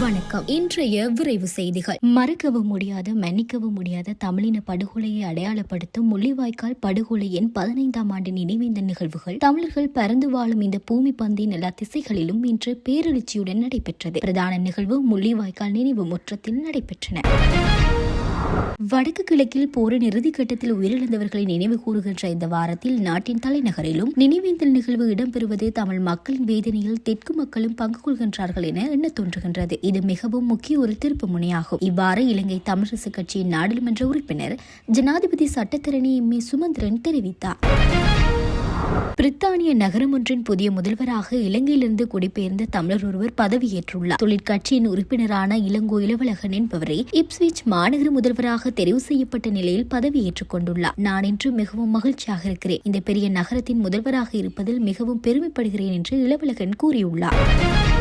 வணக்கம். இன்றைய விரைவு செய்திகள். மறக்கவும் முடியாத மன்னிக்கவும் முடியாத தமிழின படுகொலையை அடையாளப்படுத்தும் முள்ளிவாய்க்கால் படுகொலையின் பதினைந்தாம் ஆண்டு நினைவேந்த நிகழ்வுகள். தமிழர்கள் பறந்து வாழும் இந்த பூமி பந்தின் எல்லா திசைகளிலும் இன்று பேரெழுச்சியுடன் நடைபெற்றது. பிரதான நிகழ்வு முள்ளிவாய்க்கால் நினைவு முற்றத்தில் நடைபெற்றன. வடக்கு கிழக்கில் போரின் இறுதிக்கட்டத்தில் உயிரிழந்தவர்களை நினைவு கூறுகின்ற இந்த வாரத்தில் நாட்டின் தலைநகரிலும் நினைவேந்தல் நிகழ்வு இடம்பெறுவது தமிழ் மக்களின் வேதனையில் தெற்கு மக்களும் பங்கு கொள்கின்றார்கள் என எண்ண தோன்றுகின்றது. இது மிகவும் முக்கிய ஒரு திருப்பு முனையாகும். இவ்வாறு இலங்கை தமிழரசு கட்சியின் நாடாளுமன்ற உறுப்பினர் ஜனாதிபதி சட்டத்தரணி எம் ஏ சுமந்திரன் தெரிவித்தார். பிரித்தானிய நகரம் ஒன்றின் புதிய முதல்வராக இலங்கையிலிருந்து குடிபெயர்ந்த தமிழர் ஒருவர் பதவியேற்றுள்ளார். தொழிற்கட்சியின் உறுப்பினரான இளங்கோ இளவழகன் என்பவரை இப்ஸ்விச் மாநகர முதல்வராக தெரிவு செய்யப்பட்ட நிலையில் பதவியேற்றுக் கொண்டுள்ளார். நான் இன்று மிகவும் மகிழ்ச்சியாக இருக்கிறேன். இந்த பெரிய நகரத்தின் முதல்வராக இருப்பதில் மிகவும் பெருமைப்படுகிறேன் என்று இளவழகன் கூறியுள்ளார்.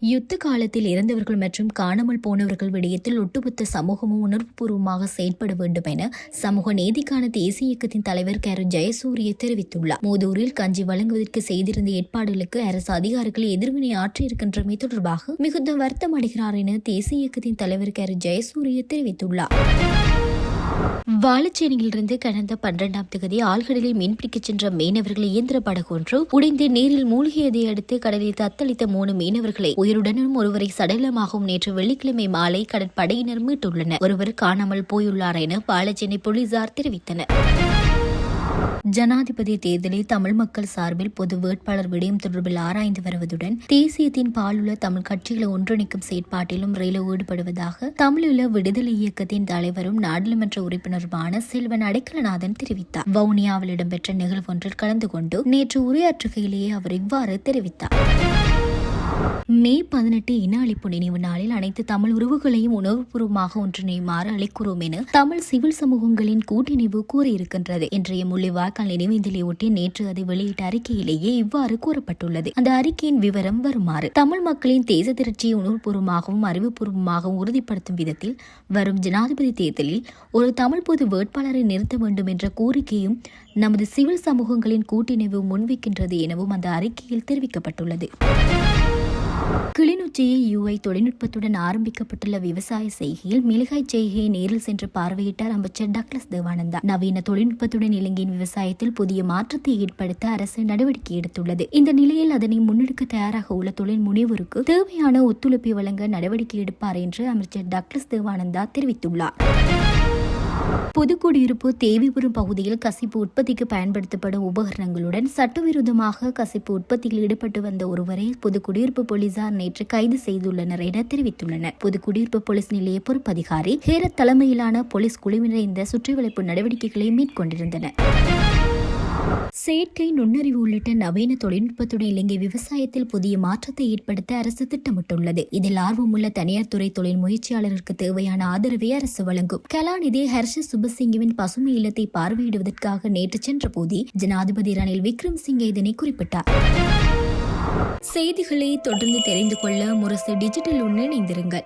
யுத்த காலத்தில் இறந்தவர்கள் மற்றும் காணாமல் போனவர்கள் விடயத்தில் ஒட்டுமொத்த சமூகமும் உணர்வுபூர்வமாக செயல்பட வேண்டும் என சமூக நீதிக்கான தேசிய இயக்கத்தின் தலைவர் கரு ஜெயசூரிய தெரிவித்துள்ளார். மூதூரில் கஞ்சி வழங்குவதற்கு செய்திருந்த ஏற்பாடுகளுக்கு அரசு அதிகாரிகள் எதிர்வினை ஆற்றியிருக்கின்றமை தொடர்பாக மிகுந்த வருத்தம் அடைகிறார் என தேசிய இயக்கத்தின் தலைவர் கரு ஜெயசூரிய தெரிவித்துள்ளார். வாழச்சேனையிலிருந்து கடந்த பன்னிரண்டாம் தேதி ஆழ்கடலில் மீன்பிடிக்கச் சென்ற மீனவர்கள் இயந்திர படகு ஒன்று உடைந்து நீரில் மூழ்கியதை அடுத்து கடலில் தத்தளித்த மூணு மீனவர்களை உயிருடனும் ஒருவரை சடலமாகவும் நேற்று வெள்ளிக்கிழமை மாலை கடற்படையினர் மீட்டுள்ளனர். ஒருவர் காணாமல் போயுள்ளார் என வாழச்சேனை போலீசார் தெரிவித்தனர். ஜனாதிபதி தேர்தலில் தமிழ் மக்கள் சார்பில் பொது வேட்பாளர் விடயம் தொடர்பில் ஆராய்ந்து வருவதுடன் தேசியத்தின் பாலுள்ள தமிழ் கட்சிகளை ஒன்றிணைக்கும் செயற்பாட்டிலும் ரயில ஈடுபடுவதாக தமிழீழ விடுதலை இயக்கத்தின் தலைவரும் நாடாளுமன்ற உறுப்பினருமான செல்வன் அடைக்கலநாதன் தெரிவித்தார். வவுனியாவில் இடம்பெற்ற நிகழ்வு ஒன்றில் கலந்து கொண்டு நேற்று உரையாற்றுகையிலேயே அவர் இவ்வாறு தெரிவித்தார். மே பதினெட்டு இன அழிப்பு நினைவு நாளில் அனைத்து தமிழ் உறவுகளையும் உணர்வுபூர்வமாக ஒன்றிணையுமாறு அழைக்கிறோம் என தமிழ் சிவில் சமூகங்களின் கூட்டணிவு கூறியிருக்கின்றது. இன்றைய முள்ளிவாய்க்கால் நினைவேந்தலையொட்டி நேற்று அதை வெளியிட்ட அறிக்கையிலேயே இவ்வாறு கூறப்பட்டுள்ளது. அந்த அறிக்கையின் விவரம் வருமாறு தமிழ் மக்களின் தேச திரட்சியை உணர்வுபூர்வமாகவும் அறிவுபூர்வமாகவும் உறுதிப்படுத்தும் விதத்தில் வரும் ஜனாதிபதி தேர்தலில் ஒரு தமிழ் பொது வேட்பாளரை நிறுத்த வேண்டும் என்ற கோரிக்கையும் நமது சிவில் சமூகங்களின் கூட்டிணைவு முன்வைக்கின்றது எனவும் அந்த அறிக்கையில் தெரிவிக்கப்பட்டுள்ளது. கிளிநொச்சியை யுஐ தொழில்நுட்பத்துடன் ஆரம்பிக்கப்பட்டுள்ள விவசாய செய்கையில் மிளகாய் செய்கையை நேரில் சென்று பார்வையிட்டார் அமைச்சர் டக்ளஸ் தேவானந்தா. நவீன தொழில்நுட்பத்துடன் இலங்கையின் விவசாயத்தில் புதிய மாற்றத்தை ஏற்படுத்த அரசு நடவடிக்கை எடுத்துள்ளது. இந்த நிலையில் அதனை முன்னெடுக்க தயாராக உள்ள தொழில் முனைவோருக்கு தேவையான ஒத்துழைப்பை வழங்க நடவடிக்கை எடுப்பார் என்று அமைச்சர் டக்ளஸ் தேவானந்தா தெரிவித்துள்ளார். புதுக்குடியிருப்பு தேவிபுரம் பகுதியில் கசிப்பு உற்பத்திக்கு பயன்படுத்தப்படும் உபகரணங்களுடன் சட்டவிரோதமாக கசிப்பு உற்பத்தியில் ஈடுபட்டு வந்த ஒருவரை புதுக்குடியிருப்பு போலீசார் நேற்று கைது செய்துள்ளனர் என தெரிவித்துள்ளனர். புதுக்குடியிருப்பு போலீஸ் நிலைய பொறுப்பதிகாரி ஹேரத் தலைமையிலான போலீஸ் குழுவினர் இந்த சுற்றிவளைப்பு நடவடிக்கைகளை மேற்கொண்டிருந்தனர். செயற்கை நுண்ணறிவு உள்ளிட்ட நவீன தொழில்நுட்பத்துடன் இலங்கை விவசாயத்தில் புதிய மாற்றத்தை ஏற்படுத்த அரசு திட்டமிட்டுள்ளது. இதில் ஆர்வமுள்ள தனியார் துறை தொழில் முயற்சியாளருக்கு தேவையான ஆதரவை அரசு வழங்கும். கலாநிதி ஹர்ஷ சுபசிங்கவின் பசுமை இல்லத்தை பார்வையிடுவதற்காக நேற்று சென்ற போதி ஜனாதிபதி ரணில் விக்ரம் சிங்கே இதனை குறிப்பிட்டார். செய்திகளை தொடர்ந்து தெரிந்து கொள்ள முரசு டிஜிட்டல் இணைந்திருங்கள்.